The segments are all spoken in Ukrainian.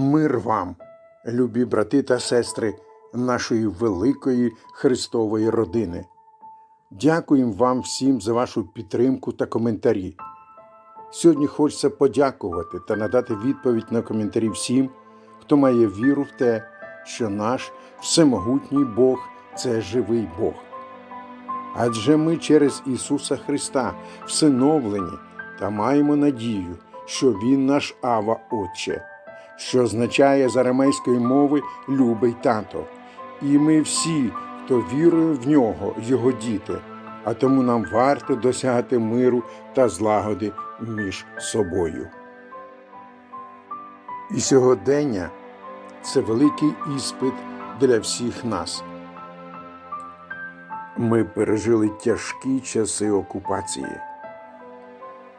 Мир вам, любі брати та сестри нашої великої Христової родини. Дякуємо вам всім за вашу підтримку та коментарі. Сьогодні хочеться подякувати та надати відповідь на коментарі всім, хто має віру в те, що наш всемогутній Бог це живий Бог. Адже ми через Ісуса Христа всиновлені та маємо надію, що Він наш Ава Отче, що означає з арамейської мови любий тато. І ми всі, хто вірує в нього, його діти, а тому нам варто досягати миру та злагоди між собою. І сьогодення це великий іспит для всіх нас. Ми пережили тяжкі часи окупації,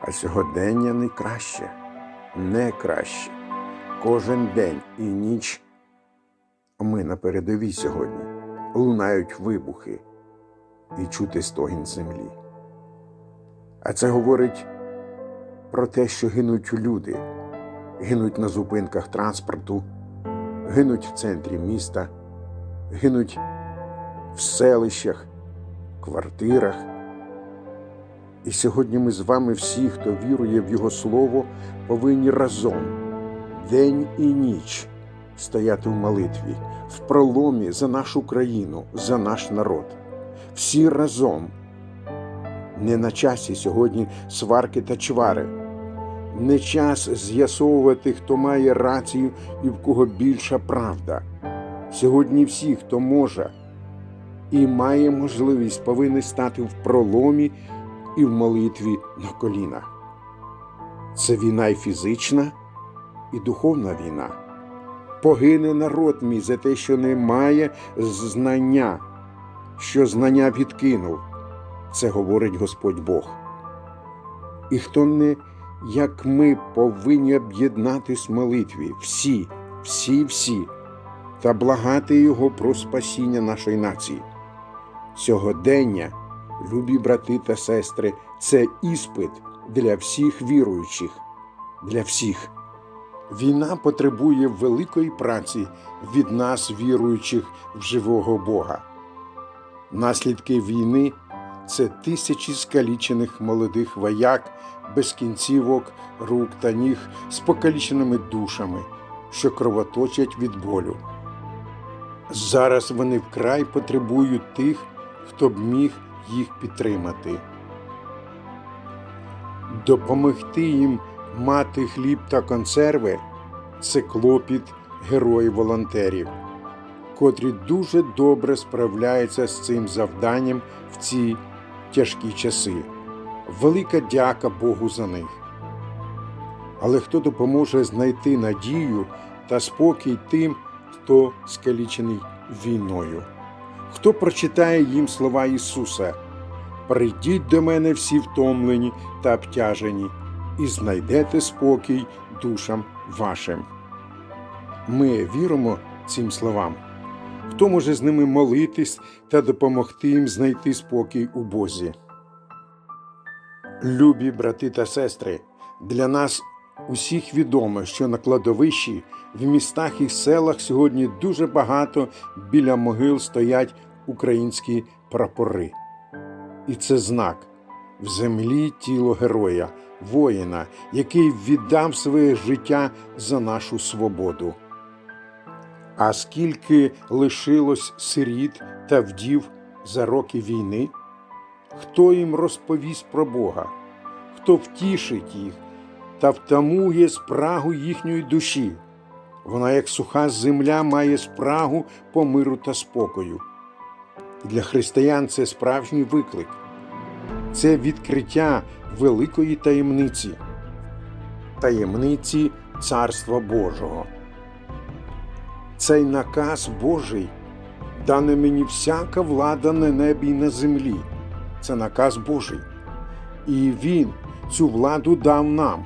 а сьогодення не краще, не краще. Кожен день і ніч ми на передовій сьогодні лунають вибухи і чути стогін землі. А це говорить про те, що гинуть люди, гинуть на зупинках транспорту, гинуть в центрі міста, гинуть в селищах, квартирах. І сьогодні ми з вами всі, хто вірує в Його Слово, повинні разом, день і ніч, стояти в молитві, в проломі за нашу країну, за наш народ. Всі разом. Не на часі сьогодні сварки та чвари. Не час з'ясовувати, хто має рацію і в кого більша правда. Сьогодні всі, хто може і має можливість, повинні стати в проломі і в молитві на колінах. Це війна і фізична, і духовна війна. Погине народ мій за те, що не має знання, що знання відкинув. Це говорить Господь Бог. І хто не, як ми, повинні об'єднатись в молитві, всі, всі, всі, та благати Його про спасіння нашої нації. Сьогодення, любі брати та сестри, це іспит для всіх віруючих, для всіх. Війна потребує великої праці від нас, віруючих в живого Бога. Наслідки війни це тисячі скалічених молодих вояк без кінцівок, рук та ніг з покаліченими душами, що кровоточать від болю. Зараз вони вкрай потребують тих, хто б міг їх підтримати. Допомогти їм мати хліб та консерви це клопіт героїв-волонтерів, котрі дуже добре справляються з цим завданням в ці тяжкі часи. Велика дяка Богу за них. Але хто допоможе знайти надію та спокій тим, хто скалічений війною? Хто прочитає їм слова Ісуса? Прийдіть до мене всі втомлені та обтяжені, і знайдете спокій душам вашим. Ми віримо цим словам. Хто може з ними молитись та допомогти їм знайти спокій у Бозі? Любі брати та сестри, для нас усіх відомо, що на кладовищі в містах і селах сьогодні дуже багато біля могил стоять українські прапори. І це знак в землі тіло героя, воїна, який віддав своє життя за нашу свободу. А скільки лишилось сиріт та вдів за роки війни? Хто їм розповість про Бога, хто втішить їх та втамує спрагу їхньої душі? Вона, як суха земля, має спрагу по миру та спокою. Для християн це справжній виклик, це відкриття великої таємниці, таємниці Царства Божого. Цей наказ Божий дане мені всяка влада на небі і на землі. Це наказ Божий. І Він цю владу дав нам.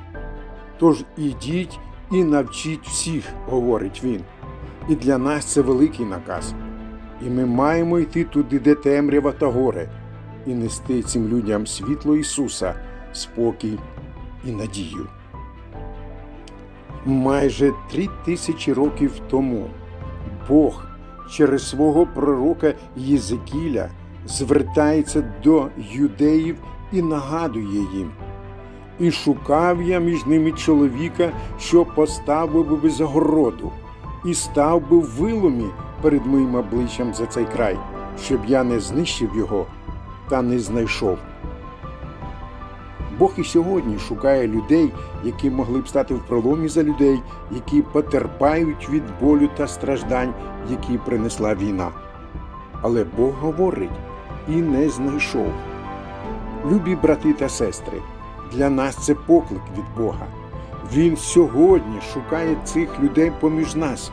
Тож ідіть і навчіть всіх, говорить він. І для нас це великий наказ. І ми маємо йти туди, де темрява та горе, і нести цим людям світло Ісуса, спокій і надію. Майже три тисячі років тому Бог через свого пророка Єзекіля звертається до юдеїв і нагадує їм. І шукав я між ними чоловіка, що поставив би загороду, і став би в виломі перед моїм обличчям за цей край, щоб я не знищив його та не знайшов. Бог і сьогодні шукає людей, які могли б стати в проломі за людей, які потерпають від болю та страждань, які принесла війна. Але Бог говорить і не знайшов. Любі брати та сестри, для нас це поклик від Бога. Він сьогодні шукає цих людей поміж нас.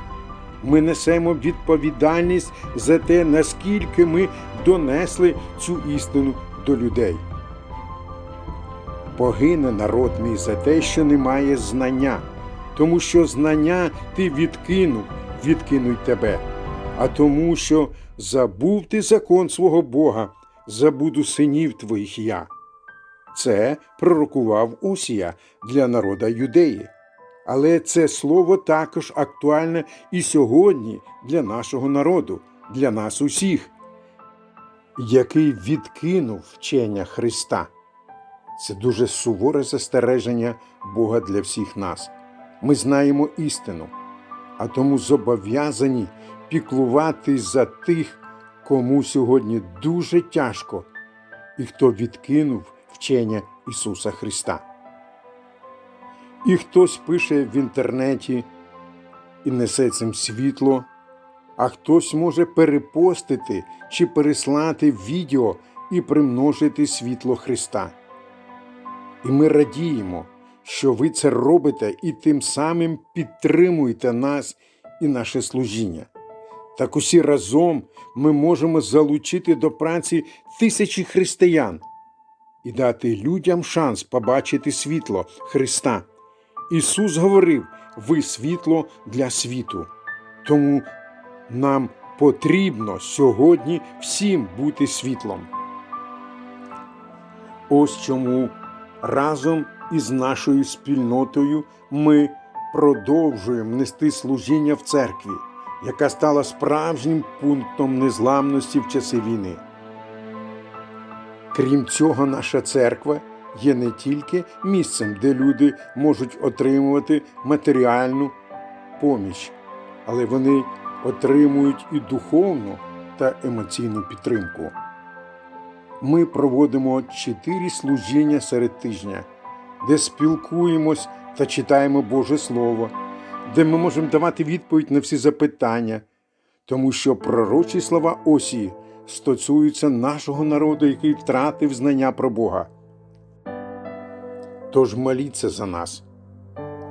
Ми несемо відповідальність за те, наскільки ми донесли цю істину до людей. Погине народ мій за те, що немає знання, тому що знання ти відкинув, відкинуть тебе, а тому, що забув ти закон свого Бога, забуду синів твоїх я. Це пророкував Усія для народа юдеї. Але це слово також актуальне і сьогодні для нашого народу, для нас усіх, який відкинув вчення Христа. Це дуже суворе застереження Бога для всіх нас. Ми знаємо істину, а тому зобов'язані піклуватись за тих, кому сьогодні дуже тяжко, і хто відкинув вчення Ісуса Христа. І хтось пише в інтернеті і несе цим світло, а хтось може перепостити чи переслати відео і примножити світло Христа. І ми радіємо, що ви це робите і тим самим підтримуєте нас і наше служіння. Так усі разом ми можемо залучити до праці тисячі християн і дати людям шанс побачити світло Христа. Ісус говорив: ви світло для світу. Тому нам потрібно сьогодні всім бути світлом. Ось чому разом із нашою спільнотою ми продовжуємо нести служіння в церкві, яка стала справжнім пунктом незламності в часи війни. Крім цього, наша церква є не тільки місцем, де люди можуть отримувати матеріальну поміч, але вони отримують і духовну та емоційну підтримку. Ми проводимо чотири служіння серед тижня, де спілкуємось та читаємо Боже Слово, де ми можемо давати відповідь на всі запитання, тому що пророчі слова Осії стосуються нашого народу, який втратив знання про Бога. Тож моліться за нас.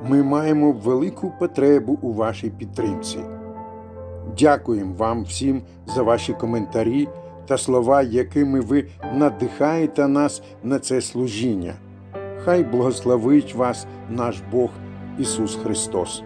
Ми маємо велику потребу у вашій підтримці. Дякуємо вам всім за ваші коментарі та слова, якими ви надихаєте нас на це служіння. Хай благословить вас наш Бог Ісус Христос.